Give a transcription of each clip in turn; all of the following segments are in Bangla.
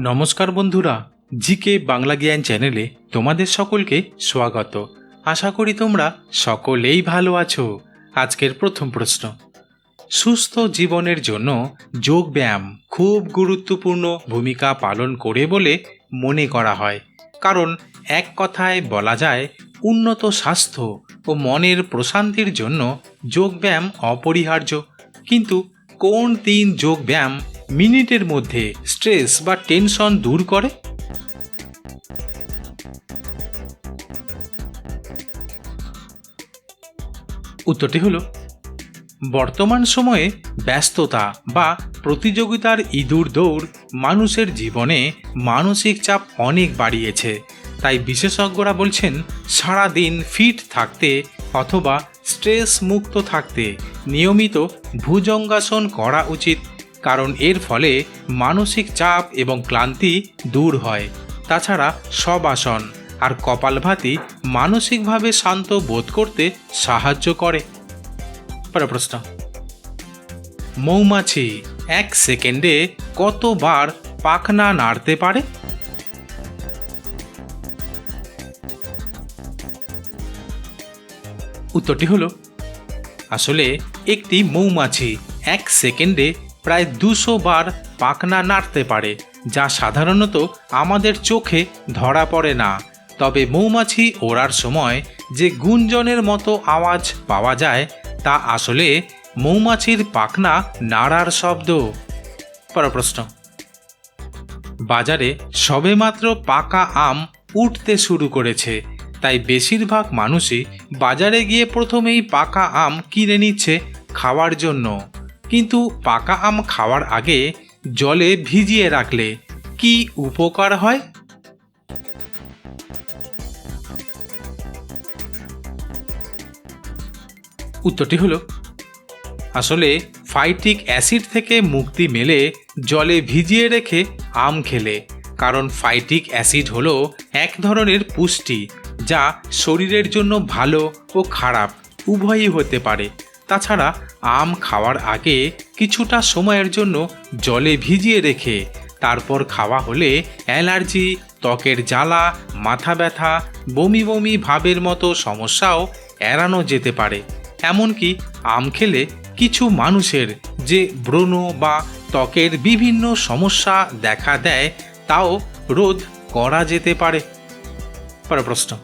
নমস্কার বন্ধুরা, জিকে বাংলা জ্ঞান চ্যানেলে তোমাদের সকলকে স্বাগত। আশা করি তোমরা সকলেই ভালো আছো। আজকের প্রথম প্রশ্ন। সুস্থ জীবনের জন্য যোগ ব্যায়াম খুব গুরুত্বপূর্ণ ভূমিকা পালন করে বলে মনে করা হয়। কারণ এক কথায় বলা যায়, উন্নত স্বাস্থ্য ও মনের প্রশান্তির জন্য যোগব্যায়াম অপরিহার্য। কিন্তু কোন তিন যোগব্যায়াম মিনিটের মধ্যে স্ট্রেস বা টেনশন দূর করে? উত্তরটি হলো, বর্তমান সময়ে ব্যস্ততা বা প্রতিযোগিতার ইঁদুর দৌড় মানুষের জীবনে মানসিক চাপ অনেক বাড়িয়েছে। তাই বিশেষজ্ঞরা বলছেন সারা দিন ফিট থাকতে অথবা স্ট্রেস মুক্ত থাকতে নিয়মিত ভুজঙ্গাসন করা উচিত কারণ এর ফলে মানসিক চাপ এবং ক্লান্তি দূর হয়। তাছাড়া সব আসন আর কপালভাতি মানসিকভাবে শান্ত বোধ করতে সাহায্য করে। পরের প্রশ্ন। মৌমাছি এক সেকেন্ডে কতবার পাখনা নাড়তে পারে? উত্তরটি হলো, আসলে একটি মৌমাছি এক সেকেন্ডে প্রায় দুশো বার পাখনা নাড়তে পারে, যা সাধারণত আমাদের চোখে ধরা পড়ে না। তবে মৌমাছি ওড়ার সময় যে গুঞ্জনের মতো আওয়াজ পাওয়া যায়, তা আসলে মৌমাছির পাখনা নাড়ার শব্দ। পরের প্রশ্ন বাজারে সবেমাত্র পাকা আম উঠতে শুরু করেছে, তাই বেশিরভাগ মানুষই বাজারে গিয়ে প্রথমেই পাকা আম কিনে নিচ্ছে খাওয়ার জন্য। কিন্তু পাকা আম খাওয়ার আগে জলে ভিজিয়ে রাখলে কি উপকার হয়? উত্তরটি হলো, আসলে ফাইটিক অ্যাসিড থেকে মুক্তি মেলে জলে ভিজিয়ে রেখে আম খেলে, কারণ ফাইটিক অ্যাসিড হলো এক ধরনের পুষ্টি যা শরীরের জন্য ভালো ও খারাপ, উভয়ই হতে পারে। তাছাড়া আম খাওয়ার আগে কিছুটা সময়ের জন্য জলে ভিজিয়ে রেখে, তারপর খাওয়া হলে অ্যালার্জি, ত্বকের জ্বালা, মাথা ব্যথা, বমি বমি ভাবের মতো সমস্যাও এড়ানো যেতে পারে। এমনকি আম খেলে কিছু মানুষের যে ব্রণ বা ত্বকের বিভিন্ন সমস্যা দেখা দেয়, তাও রোধ করা যেতে পারে। প্রশ্ন।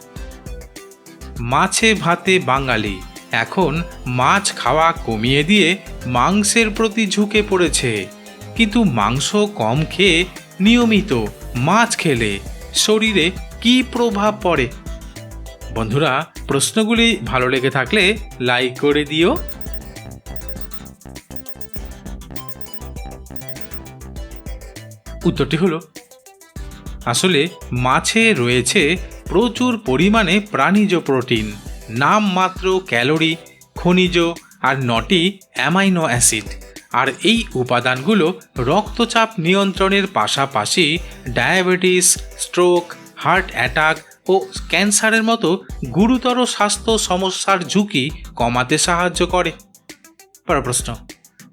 মাছে ভাতে বাঙালি এখন মাছ খাওয়া কমিয়ে দিয়ে মাংসের প্রতি ঝুঁকে পড়েছে। কিন্তু মাংস কম খেয়ে নিয়মিত মাছ খেলে শরীরে কি প্রভাব পড়ে? বন্ধুরা, প্রশ্নগুলি ভালো লেগে থাকলে লাইক করে দিও। উত্তরটি হলো, আসলে মাছে রয়েছে প্রচুর পরিমাণে প্রাণীজ প্রোটিন। নামমাত্র ক্যালোরি, খনিজ আর নটি অ্যামাইনো অ্যাসিড। আর এই উপাদানগুলো রক্তচাপ নিয়ন্ত্রণের পাশাপাশি ডায়াবেটিস, স্ট্রোক, হার্ট অ্যাটাক ও ক্যান্সারের মতো গুরুতর স্বাস্থ্য সমস্যার ঝুঁকি কমাতে সাহায্য করে। প্রশ্ন,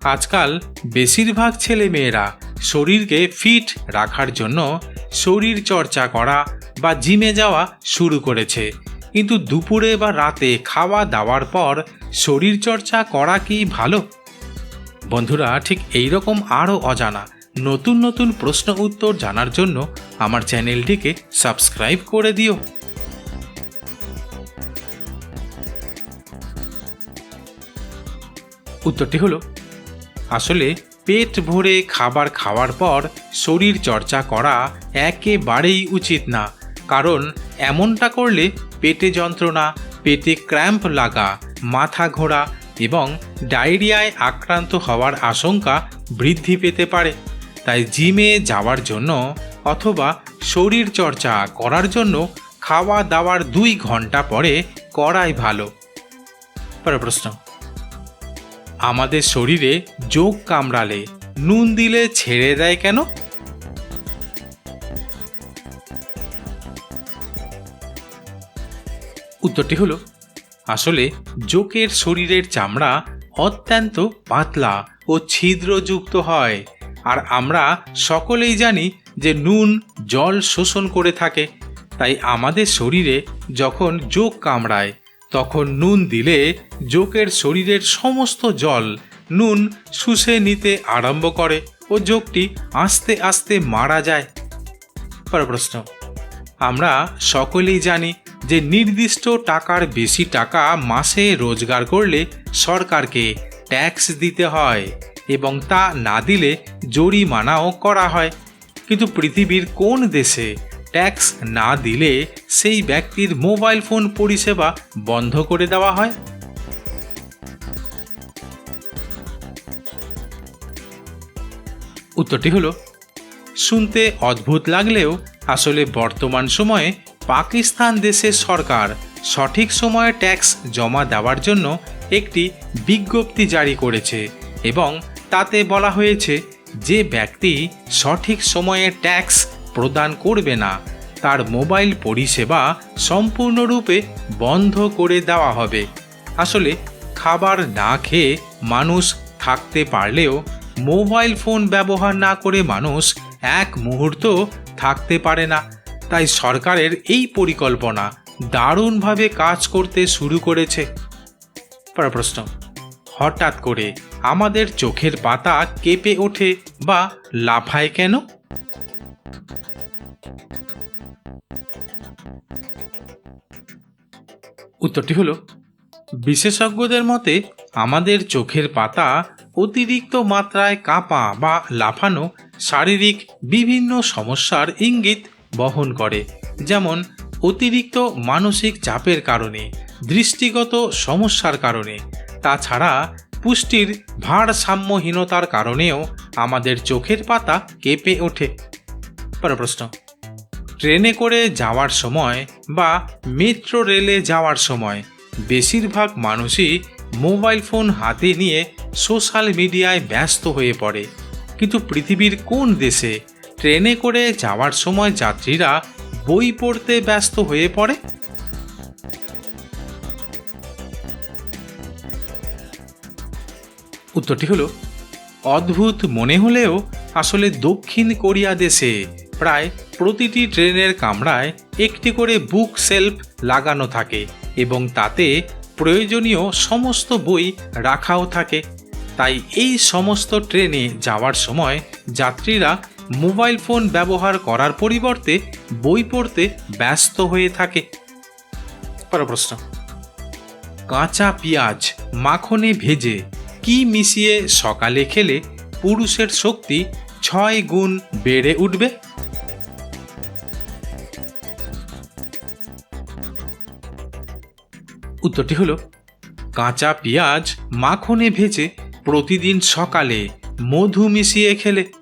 আজকাল বেশিরভাগ ছেলে মেয়েরা শরীরকে ফিট রাখার জন্য শরীর চর্চা করা বা জিমে যাওয়া শুরু করেছে। কিন্তু দুপুরে বা রাতে খাওয়া দাওয়ার পর শরীর চর্চা করা কি ভালো? বন্ধুরা, ঠিক এই রকম আরও অজানা, নতুন নতুন প্রশ্ন উত্তর জানার জন্য আমার চ্যানেলটিকে সাবস্ক্রাইব করে দিও। উত্তরটি হলো, আসলে পেট ভরে খাবার খাওয়ার পর শরীর চর্চা করা একেবারেই উচিত না, কারণ এমনটা করলে পেটে যন্ত্রণা, পেটে ক্র্যাম্প লাগা, মাথা ঘোরা এবং ডায়রিয়ায় আক্রান্ত হওয়ার আশঙ্কা বৃদ্ধি পেতে পারে। তাই জিমে যাওয়ার জন্য অথবা শরীর চর্চা করার জন্য খাওয়া দাওয়ার দুই ঘণ্টা পরে করাই ভালো। পরের প্রশ্ন। আমাদের শরীরে যোগ কামড়ালে নুন দিলে ছেড়ে দেয় কেন? উত্তরটি হলো, আসলে জোকের শরীরের চামড়া অত্যন্ত পাতলা ও ছিদ্রযুক্ত হয়। আর আমরা সকলেই জানি যে নুন, জল শোষণ করে থাকে। তাই আমাদের শরীরে যখন যোগ কামড়ায়, তখন নুন দিলে যোগের শরীরের সমস্ত জল নুন শুষে নিতে আরম্ভ করে ও যোগটি আস্তে আস্তে মারা যায়। পরের প্রশ্ন, আমরা সকলেই জানি যে নির্দিষ্ট টাকার বেশি টাকা মাসে রোজগার করলে সরকারকে ট্যাক্স দিতে হয় এবং তা না দিলে জরিমানাও করা হয়। কিন্তু পৃথিবীর কোন দেশে ট্যাক্স না দিলে সেই ব্যক্তির মোবাইল ফোন পরিষেবা বন্ধ করে দেওয়া হয়? উত্তরটি হলো, শুনতে অদ্ভুত লাগলেও আসলে বর্তমান সময়ে পাকিস্তান দেশের সরকার সঠিক সময়ে ট্যাক্স জমা দেওয়ার জন্য একটি বিজ্ঞপ্তি জারি করেছে এবং তাতে বলা হয়েছে, যে ব্যক্তি সঠিক সময়ে ট্যাক্স প্রদান করবে না, তার মোবাইল পরিষেবা সম্পূর্ণরূপে বন্ধ করে দেওয়া হবে। আসলে, খাবার না খেয়ে মানুষ থাকতে পারলেও মোবাইল ফোন ব্যবহার না করে মানুষ এক মুহূর্ত থাকতে পারে না। তাই সরকারের এই পরিকল্পনা দারুণভাবে কাজ করতে শুরু করেছে। প্রশ্ন, হঠাৎ করে আমাদের চোখের পাতা কেঁপে ওঠে বা লাফায় কেন? উত্তরটি হলো, বিশেষজ্ঞদের মতে আমাদের চোখের পাতা অতিরিক্ত মাত্রায় কাঁপা বা লাফানো শারীরিক বিভিন্ন সমস্যার ইঙ্গিত বহন করে, যেমন অতিরিক্ত মানসিক চাপের কারণে, দৃষ্টিগত সমস্যার কারণে। তাছাড়া পুষ্টির ভারসাম্যহীনতার কারণেও আমাদের চোখের পাতা কেঁপে ওঠে। পরের প্রশ্ন। ট্রেনে করে যাওয়ার সময় বা মেট্রো রেলে যাওয়ার সময় বেশিরভাগ মানুষই মোবাইল ফোন হাতে নিয়ে সোশ্যাল মিডিয়ায় ব্যস্ত হয়ে পড়ে। কিন্তু পৃথিবীর কোন দেশে ট্রেনে করে যাওয়ার সময় যাত্রীরা বই পড়তে ব্যস্ত হয়ে পড়ে। উত্তরটি হলো, অদ্ভুত মনে হলেও আসলে দক্ষিণ কোরিয়া দেশে প্রায় প্রতিটি ট্রেনের কামরায় একটি করে বুক সেলফ লাগানো থাকে এবং তাতে প্রয়োজনীয় সমস্ত বই রাখাও থাকে। তাই এই সমস্ত ট্রেনে যাওয়ার সময় যাত্রীরা মোবাইল ফোন ব্যবহার করার পরিবর্তে বই পড়তে ব্যস্ত হয়ে থাকে। পরের প্রশ্ন। কাঁচা পেঁয়াজ মাখনে ভেজে কি মিশিয়ে সকালে খেলে পুরুষের শক্তি ছয় গুণ বেড়ে উঠবে? উত্তরটি হলো কাঁচা পেঁয়াজ মাখনে ভেজে প্রতিদিন সকালে মধু মিশিয়ে খেলে।